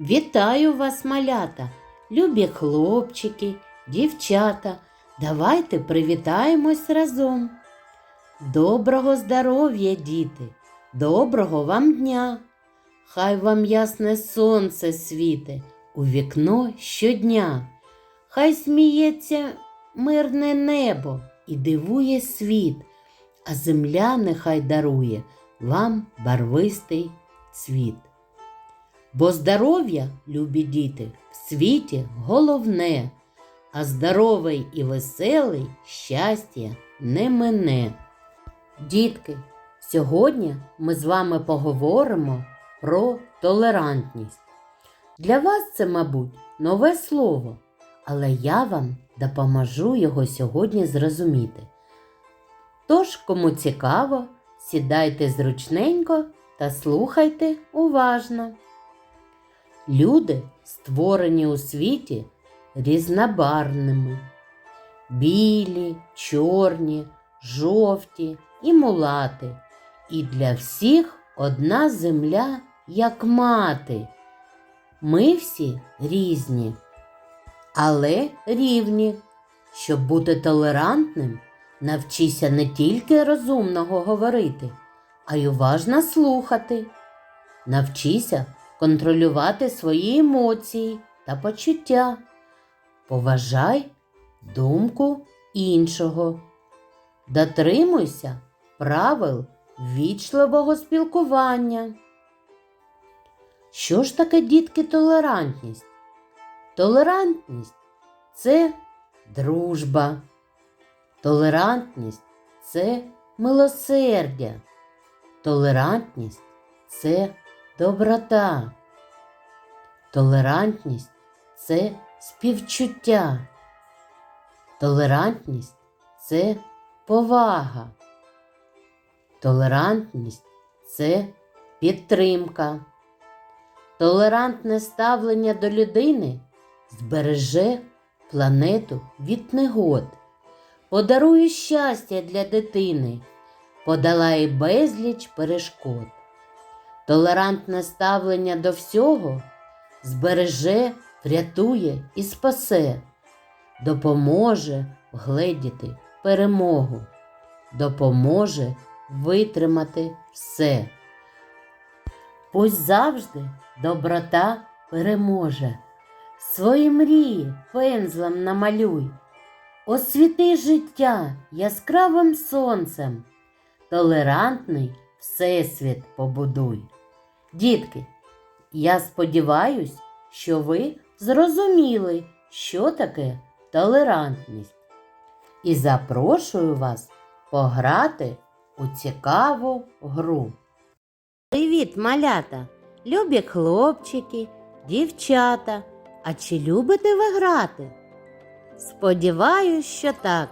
Вітаю вас, малята, любі хлопчики, дівчата. Давайте привітаємось разом. Доброго здоров'я, діти, доброго вам дня. Хай вам ясне сонце світе у вікно щодня. Хай сміється мирне небо і дивує світ, а земля нехай дарує вам барвистий цвіт. Бо здоров'я, любі діти, в світі головне, а здоровий і веселий щастя не мине. Дітки, сьогодні ми з вами поговоримо про толерантність. Для вас це, мабуть, нове слово, але я вам допоможу його сьогодні зрозуміти. Тож, кому цікаво, сідайте зручненько та слухайте уважно. Люди створені у світі різнобарвними. Білі, чорні, жовті і мулати. І для всіх одна земля як мати. Ми всі різні, але рівні. Щоб бути толерантним, навчися не тільки розумного говорити, а й уважно слухати. Навчися контролювати свої емоції та почуття. Поважай думку іншого. Дотримуйся правил вічливого спілкування. Що ж таке, дітки, толерантність? Толерантність це дружба. Толерантність це милосердя. Толерантність це доброта. Толерантність це співчуття. Толерантність це повага. Толерантність це підтримка. Толерантне ставлення до людини збереже планету від негод, подарує щастя для дитини, подолає безліч перешкод. Толерантне ставлення до всього збереже, врятує і спасе, допоможе вгледіти перемогу, допоможе витримати все. Пусть завжди доброта переможе. Свої мрії пензлем намалюй, освіти життя яскравим сонцем, толерантний всесвіт побудуй. Дітки, я сподіваюсь, що ви зрозуміли, що таке толерантність. І запрошую вас пограти у цікаву гру. Привіт, малята! Любі хлопчики, дівчата. А чи любите ви грати? Сподіваюсь, що так.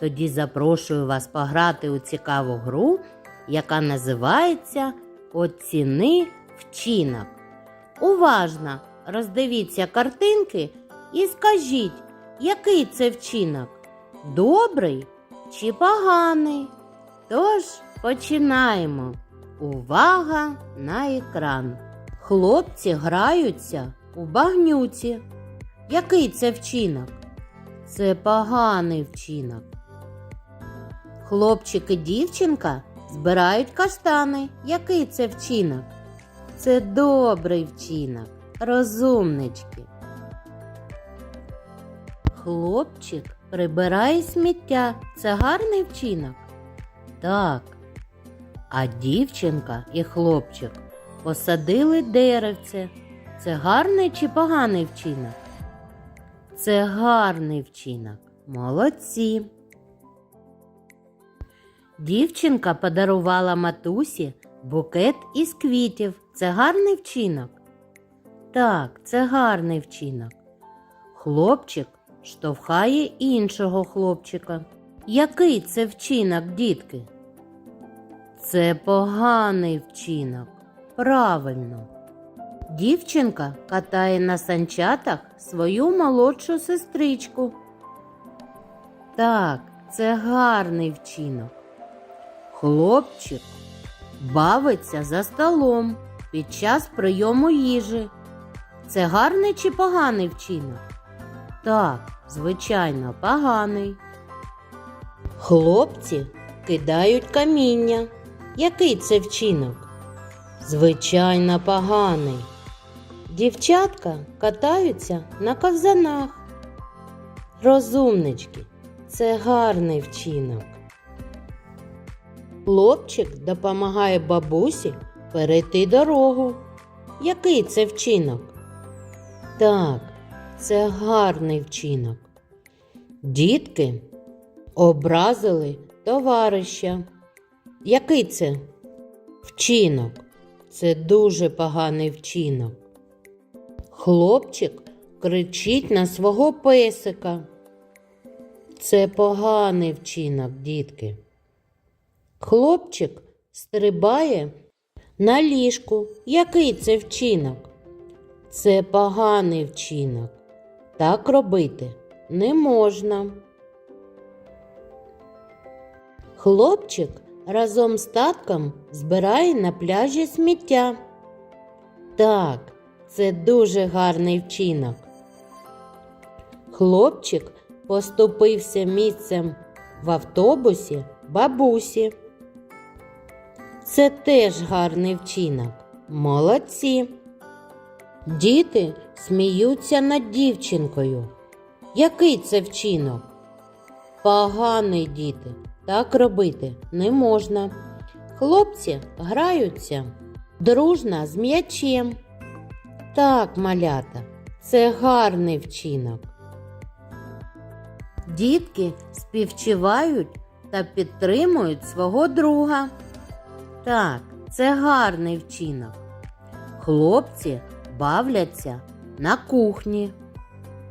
Тоді запрошую вас пограти у цікаву гру, яка називається Оціни вчинок. Уважно роздивіться картинки і скажіть, який це вчинок? Добрий чи поганий? Тож починаємо. Увага на екран. Хлопці граються у багнюці. Який це вчинок? Це поганий вчинок. Хлопчик і дівчинка збирають каштани. Який це вчинок? Це добрий вчинок, розумнички. Хлопчик прибирає сміття. Це гарний вчинок? Так. А дівчинка і хлопчик посадили деревце. Це гарний чи поганий вчинок? Це гарний вчинок. Молодці. Дівчинка подарувала матусі букет із квітів. Це гарний вчинок? Так, це гарний вчинок. Хлопчик штовхає іншого хлопчика. Який це вчинок, дітки? Це поганий вчинок. Правильно. Дівчинка катає на санчатах свою молодшу сестричку. Так, це гарний вчинок. Хлопчик бавиться за столом під час прийому їжі. це гарний чи поганий вчинок? Так, звичайно, поганий. Хлопці кидають каміння. Який це вчинок? Звичайно, поганий. Дівчатка катаються на ковзанах. Розумнички, це гарний вчинок. Хлопчик допомагає бабусі перейти дорогу. Який це вчинок? Так, це гарний вчинок. Дітки образили товариша. Який це вчинок? Це дуже поганий вчинок. Хлопчик кричить на свого песика. Це поганий вчинок, дітки. Хлопчик стрибає на ліжку. Який це вчинок? Це поганий вчинок. Так робити не можна. Хлопчик разом з татком збирає на пляжі сміття. Так, це дуже гарний вчинок. Хлопчик поступився місцем в автобусі бабусі. Це теж гарний вчинок. Молодці. Діти сміються над дівчинкою. Який це вчинок? Поганий діти. Так робити не можна. Хлопці граються дружно з м'ячем. Так, малята, це гарний вчинок. Дітки співчувають та підтримують свого друга. Так, це гарний вчинок. Хлопці бавляться на кухні.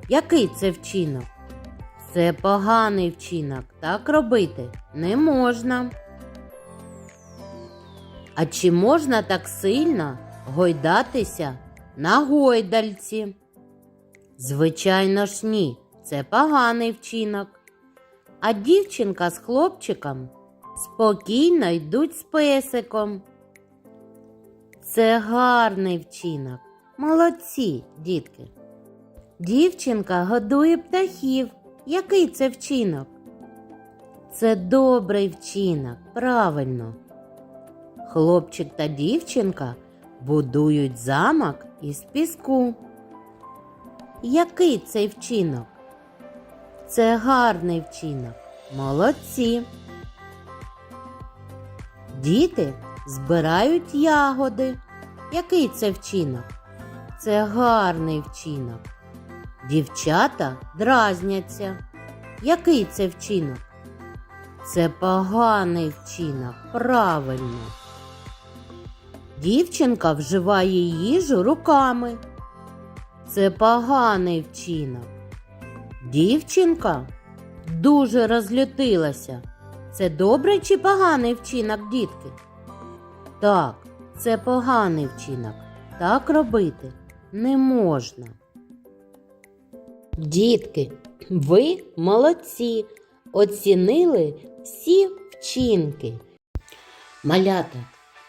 Який це вчинок? Це поганий вчинок. Так робити не можна. А чи можна так сильно гойдатися на гойдальці? Звичайно ж ні, це поганий вчинок. А дівчинка з хлопчиком спокійно йдуть з песиком. Це гарний вчинок. Молодці, дітки. Дівчинка годує птахів. Який це вчинок? Це добрий вчинок, правильно. Хлопчик та дівчинка будують замок із піску. Який цей вчинок? Це гарний вчинок. Молодці. Діти збирають ягоди. Який це вчинок? Це гарний вчинок. Дівчата дразняться. Який це вчинок? Це поганий вчинок, правильно. Дівчинка вживає їжу руками. Це поганий вчинок. Дівчинка дуже розлютилася. Це добрий чи поганий вчинок, дітки? Так, це поганий вчинок. Так робити не можна. Дітки, ви молодці, оцінили всі вчинки. Малята,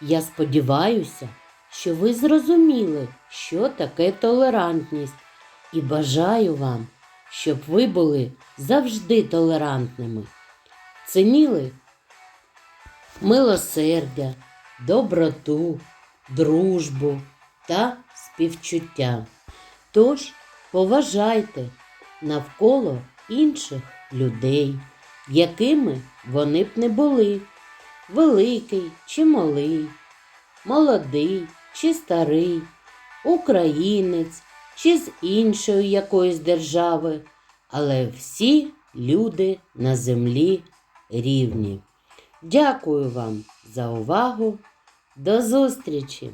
я сподіваюся, що ви зрозуміли, що таке толерантність, і бажаю вам, щоб ви були завжди толерантними, цінили милосердя, доброту, дружбу та співчуття. Тож поважайте навколо інших людей, якими вони б не були, великий чи малий, молодий чи старий, українець чи з іншої якоїсь держави, але всі люди на землі рівні. Дякую вам за увагу. До зустрічі!